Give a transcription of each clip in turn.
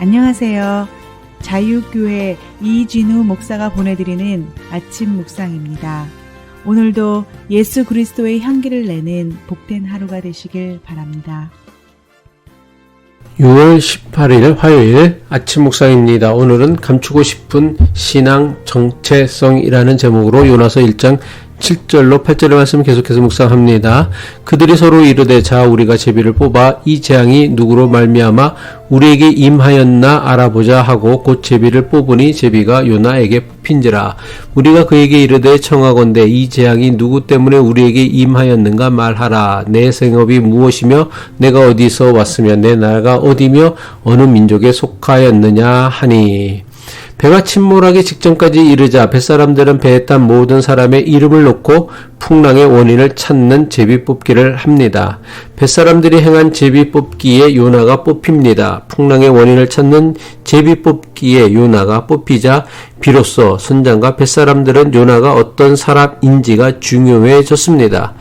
안녕하세요. 자유교회 이진우 목사가 보내드리는 아침 묵상입니다. 오늘도 예수 그리스도의 향기를 내는 복된 하루가 되시길 바랍니다. 6월 18일 화요일 아침 묵상입니다. 오늘은 감추고 싶은 신앙 정체성이라는 제목으로 요나서 1장 7절로 8절의 말씀 계속해서 묵상합니다. 그들이 서로 이르되 자 우리가 제비를 뽑아 이 재앙이 누구로 말미암아 우리에게 임하였나 알아보자 하고 곧 제비를 뽑으니 제비가 요나에게 뽑힌지라. 우리가 그에게 이르되 청하건대 이 재앙이 누구 때문에 우리에게 임하였는가 말하라. 내 생업이 무엇이며 내가 어디서 왔으며 내 나라가 어디며 어느 민족에 속하였느냐 하니 배가 침몰하기 직전까지 이르자 뱃사람들은 배에 탄 모든 사람의 이름을 놓고 풍랑의 원인을 찾는 제비 뽑기를 합니다. 뱃사람들이 행한 제비 뽑기에 요나가 뽑힙니다. 풍랑의 원인을 찾는 제비 뽑기에 요나가 뽑히자 비로소 선장과 뱃사람들은 요나가 어떤 사람인지가 중요해졌습니다.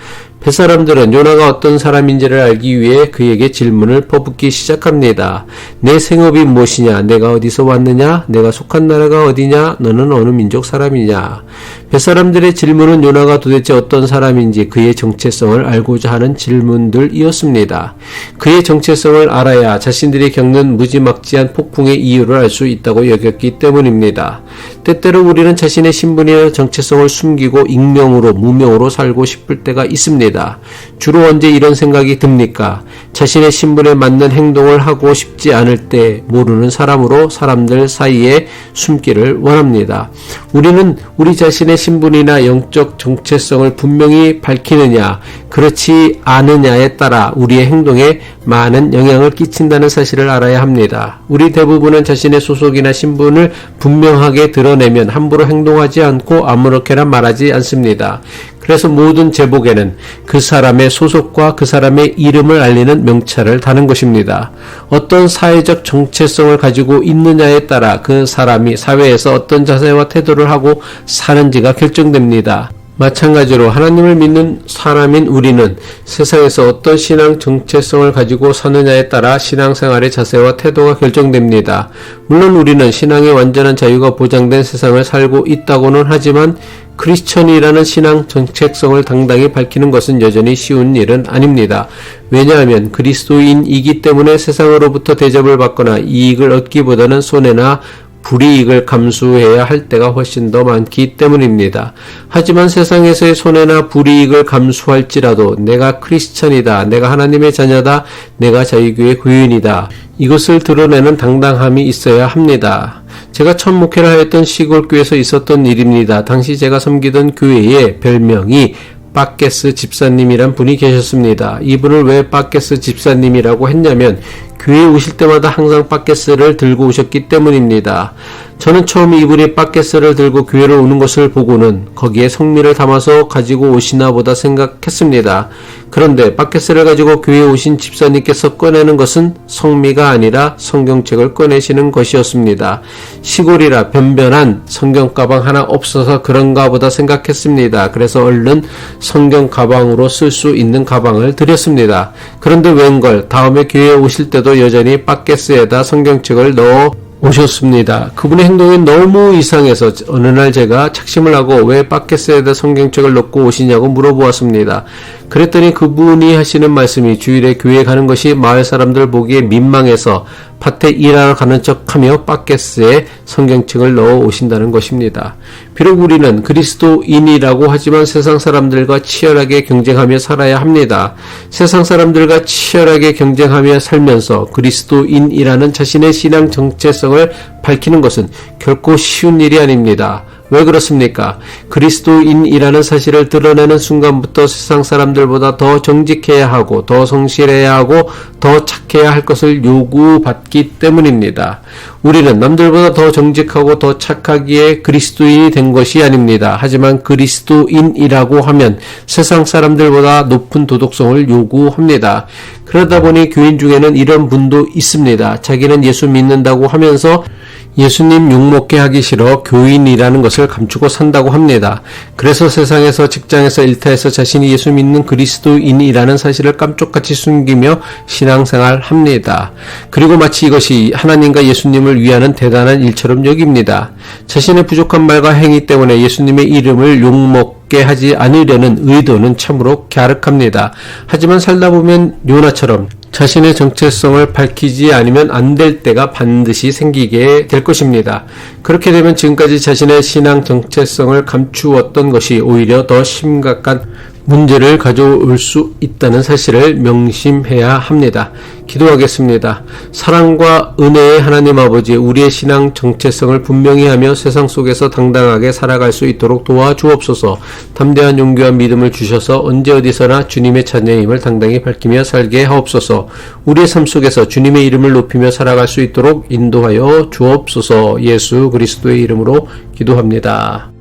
뱃사람들은 요나가 어떤 사람인지를 알기 위해 그에게 질문을 퍼붓기 시작합니다. 내 생업이 무엇이냐? 내가 어디서 왔느냐? 내가 속한 나라가 어디냐? 너는 어느 민족 사람이냐? 뱃사람들의 질문은 요나가 도대체 어떤 사람인지 그의 정체성을 알고자 하는 질문들이었습니다. 그의 정체성을 알아야 자신들이 겪는 무지막지한 폭풍의 이유를 알 수 있다고 여겼기 때문입니다. 때때로 우리는 자신의 신분이나 정체성을 숨기고 익명으로 무명으로 살고 싶을 때가 있습니다. 주로 언제 이런 생각이 듭니까? 자신의 신분에 맞는 행동을 하고 싶지 않을 때 모르는 사람으로 사람들 사이에 숨기를 원합니다. 우리는 우리 자신의 신분이나 영적 정체성을 분명히 밝히느냐, 그렇지 않느냐에 따라 우리의 행동에 많은 영향을 끼친다는 사실을 알아야 합니다. 우리 대부분은 자신의 소속이나 신분을 분명하게 드러내면 함부로 행동하지 않고 아무렇게나 말하지 않습니다. 그래서 모든 제복에는 그 사람의 소속과 그 사람의 이름을 알리는 명찰을 다는 것입니다. 어떤 사회적 정체성을 가지고 있느냐에 따라 그 사람이 사회에서 어떤 자세와 태도를 하고 사는지가 결정됩니다. 마찬가지로 하나님을 믿는 사람인 우리는 세상에서 어떤 신앙 정체성을 가지고 사느냐에 따라 신앙생활의 자세와 태도가 결정됩니다. 물론 우리는 신앙의 완전한 자유가 보장된 세상을 살고 있다고는 하지만 크리스천이라는 신앙 정체성을 당당히 밝히는 것은 여전히 쉬운 일은 아닙니다. 왜냐하면 그리스도인이기 때문에 세상으로부터 대접을 받거나 이익을 얻기보다는 손해나 불이익을 감수해야 할 때가 훨씬 더 많기 때문입니다. 하지만 세상에서의 손해나 불이익을 감수할지라도 내가 크리스천이다, 내가 하나님의 자녀다, 내가 자유교회 교인이다. 이것을 드러내는 당당함이 있어야 합니다. 제가 첫 목회를 하였던 시골교회에서 있었던 일입니다. 당시 제가 섬기던 교회의 별명이 빠케스 집사님이란 분이 계셨습니다. 이분을 왜 빠케스 집사님이라고 했냐면 교회에 오실 때마다 항상 빠케스를 들고 오셨기 때문입니다. 저는 처음 이분이 빠케스를 들고 교회를 오는 것을 보고는 거기에 성미를 담아서 가지고 오시나 보다 생각했습니다. 그런데 빠케스를 가지고 교회에 오신 집사님께서 꺼내는 것은 성미가 아니라 성경책을 꺼내시는 것이었습니다. 시골이라 변변한 성경 가방 하나 없어서 그런가 보다 생각했습니다. 그래서 얼른 성경 가방으로 쓸 수 있는 가방을 드렸습니다. 그런데 웬걸 다음에 교회에 오실 때도 여전히 빠케스에다 성경책을 넣어 오셨습니다. 그분의 행동이 너무 이상해서 어느 날 제가 착심을 하고 왜 바켓에다 성경책을 넣고 오시냐고 물어보았습니다. 그랬더니 그분이 하시는 말씀이 주일에 교회 가는 것이 마을 사람들 보기에 민망해서 밭에 일하러 가는 척하며 바켓스에 성경책을 넣어 오신다는 것입니다. 비록 우리는 그리스도인이라고 하지만 세상 사람들과 치열하게 경쟁하며 살아야 합니다. 세상 사람들과 치열하게 경쟁하며 살면서 그리스도인이라는 자신의 신앙 정체성을 밝히는 것은 결코 쉬운 일이 아닙니다. 왜 그렇습니까? 그리스도인이라는 사실을 드러내는 순간부터 세상 사람들보다 더 정직해야 하고 더 성실해야 하고 더 착해야 할 것을 요구받기 때문입니다. 우리는 남들보다 더 정직하고 더 착하기에 그리스도인이 된 것이 아닙니다. 하지만 그리스도인이라고 하면 세상 사람들보다 높은 도덕성을 요구합니다. 그러다 보니 교인 중에는 이런 분도 있습니다. 자기는 예수 믿는다고 하면서 예수님 욕먹게 하기 싫어 교인이라는 것을 감추고 산다고 합니다. 그래서 세상에서 직장에서 일터에서 자신이 예수 믿는 그리스도인이라는 사실을 깜짝같이 숨기며 신앙생활 합니다. 그리고 마치 이것이 하나님과 예수님을 위하는 대단한 일처럼 여깁니다. 자신의 부족한 말과 행위 때문에 예수님의 이름을 욕먹 게 하지 않으려는 의도는 참으로 갸륵합니다. 하지만 살다 보면 요나처럼 자신의 정체성을 밝히지 않으면 안 될 때가 반드시 생기게 될 것입니다. 그렇게 되면 지금까지 자신의 신앙 정체성을 감추었던 것이 오히려 더 심각한 문제를 가져올 수 있다는 사실을 명심해야 합니다. 기도하겠습니다. 사랑과 은혜의 하나님 아버지, 우리의 신앙 정체성을 분명히 하며 세상 속에서 당당하게 살아갈 수 있도록 도와주옵소서. 담대한 용기와 믿음을 주셔서 언제 어디서나 주님의 자녀임을 당당히 밝히며 살게 하옵소서. 우리의 삶 속에서 주님의 이름을 높이며 살아갈 수 있도록 인도하여 주옵소서. 예수 그리스도의 이름으로 기도합니다.